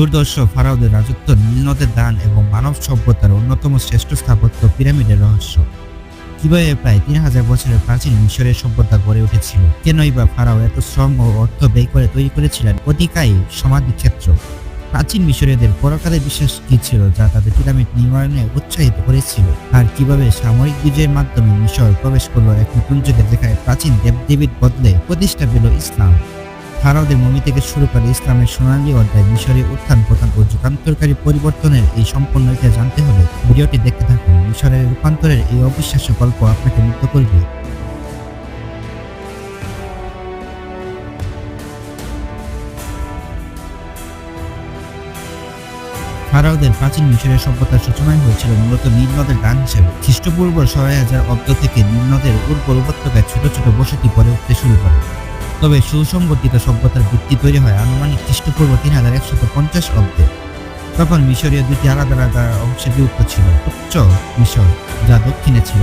দুর্দর্শ ফারাওদের রাজত্ব, নীলনদের দান এবং মানব সভ্যতার অন্যতম শ্রেষ্ঠ স্থাপত্য পিরামিডের রহস্য। কীভাবে প্রায় তিন হাজার বছরের প্রাচীন মিশরের সভ্যতা গড়ে উঠেছিল? কেনই বা ফারাও এত শ্রম ও অর্থ ব্যয় করে তৈরি করেছিলেন? অতিকায়ী সমাধি ক্ষেত্র। প্রাচীন মিশরীয়দের পরকালের বিশ্বাস কি ছিল যা তাদের পিরামিড নির্মাণে উৎসাহিত করেছিল? আর কীভাবে সামরিক বিজয়ের মাধ্যমে মিশর প্রবেশ করল এক নতুন যুগে যেখানে প্রাচীন দেবদেবীর বদলে প্রতিষ্ঠা পেল ইসলাম? ফারাওদের মমি থেকে শুরু করে ইসলামের সোনালী অধ্যায় মিশরের উত্থান পতন ও যুগান্তরকারী পরিবর্তনের এই সম্পূর্ণ ইতিহাস জানতে হলে ভিডিওটি দেখতে থাকুন। মিশরের রূপান্তরের এই অবিশ্বাস্য গল্প আপনাকে মুক্ত করবে। ফারাওদের প্রাচীন মিশরের সভ্যতার সূচনাই হয়েছিল মূলত নীল নদের গান হিসেবে। খ্রিস্টপূর্ব ছয় হাজার অব্দ থেকে নীল নদের উর্বর উপত্যকায় ছোট ছোট বসতি পরে উঠতে শুরু করে। তবে সুসংগঠিত সভ্যতার ভিত্তি তৈরি হয় আনুমানিক খ্রিস্টপূর্ব তিন হাজার একশত পঞ্চাশ অব্দে। তখন মিশরীয় দুটি আলাদা আলাদা অংশে বিভক্ত ছিল। উচ্চ মিশর, যা দক্ষিণে ছিল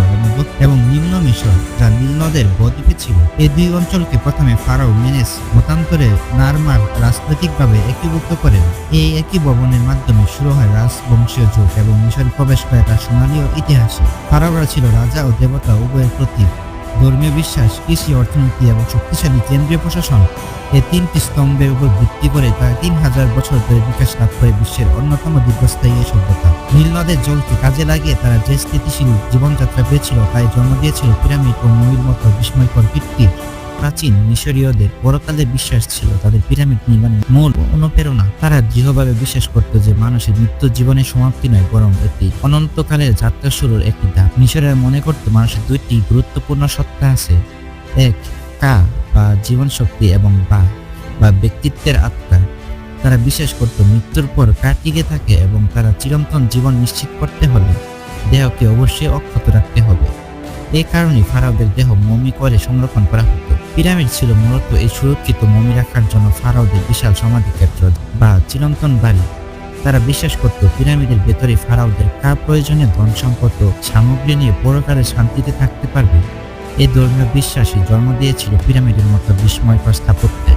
এবং নিম্ন মিশর, যা নীল নদের বদ্বীপে ছিল। এই দুই অঞ্চলকে প্রথমে ফারাও মেনেস মতান্তরে নারমার রাজনৈতিকভাবে একীভূত করেন। এই একই ভবনের মাধ্যমে শুরু হয় রাজবংশীয় যুগ এবং মিশরে প্রবেশ করে তার সোনালী ইতিহাসে। ফারাওরা ছিল রাজা ও দেবতা উভয়ের প্রতীক। ধর্মীয় বিশ্বাস, কৃষি, অর্থনীতি এবং শক্তিশালী কেন্দ্রীয় প্রশাসন এই তিনটি স্তম্ভের উপর ভিত্তি করে প্রায় তিন হাজার বছর ধরে বিকাশ লাভ করে বিশ্বের অন্যতম দীর্ঘস্থায়ী এই সভ্যতা। নীল নদের জলকে কাজে লাগিয়ে তারা যে স্থিতিশীল জীবনযাত্রা পেয়েছিল, তাই জন্ম দিয়েছিল পিরামিড ও ময়ূর মতো বিস্ময়কর কীর্তি। প্রাচীন মিশরীয়দের পরকালে বিশ্বাস ছিল, তাদের পিরামিড নির্মাণের মূল অনুপ্রেরণা। তারা দৃঢ়ভাবে বিশ্বাস করত যে মানুষের মৃত্যু জীবনের সমাপ্তি নয়, বরং একটি অনন্তকালের যাত্রা শুরুর একটি ধাপ। মিশরের মনে করত মানুষের দুইটি গুরুত্বপূর্ণ সত্তা আছে। এক, কা, বা জীবন শক্তি এবং বা বা ব্যক্তিত্বের আত্মা। তারা বিশ্বাস করত মৃত্যুর পর কা টিকে থাকে এবং তারা চিরন্তন জীবন নিশ্চিত করতে হলে দেহকে অবশ্যই অক্ষত রাখতে হবে। এই কারণে ফারাওদের দেহ মমি করে সংরক্ষণ করা হতো। পিরামিড ছিল মূলত এই সুরক্ষিত মমি রাখার জন্য ফারাওদের বিশাল সমাধি ক্ষেত্র বা চিরন্তন বাড়ি। তারা বিশ্বাস করত পিরামিডের ভেতরে ফারাওদের কা প্রয়োজনে ধন সম্পদ সামগ্রী নিয়ে পরকালে শান্তিতে থাকতে পারবে। এ ধর্মীয় বিশ্বাসই জন্ম দিয়েছিল পিরামিডের মতো বিস্ময়কর স্থাপত্যের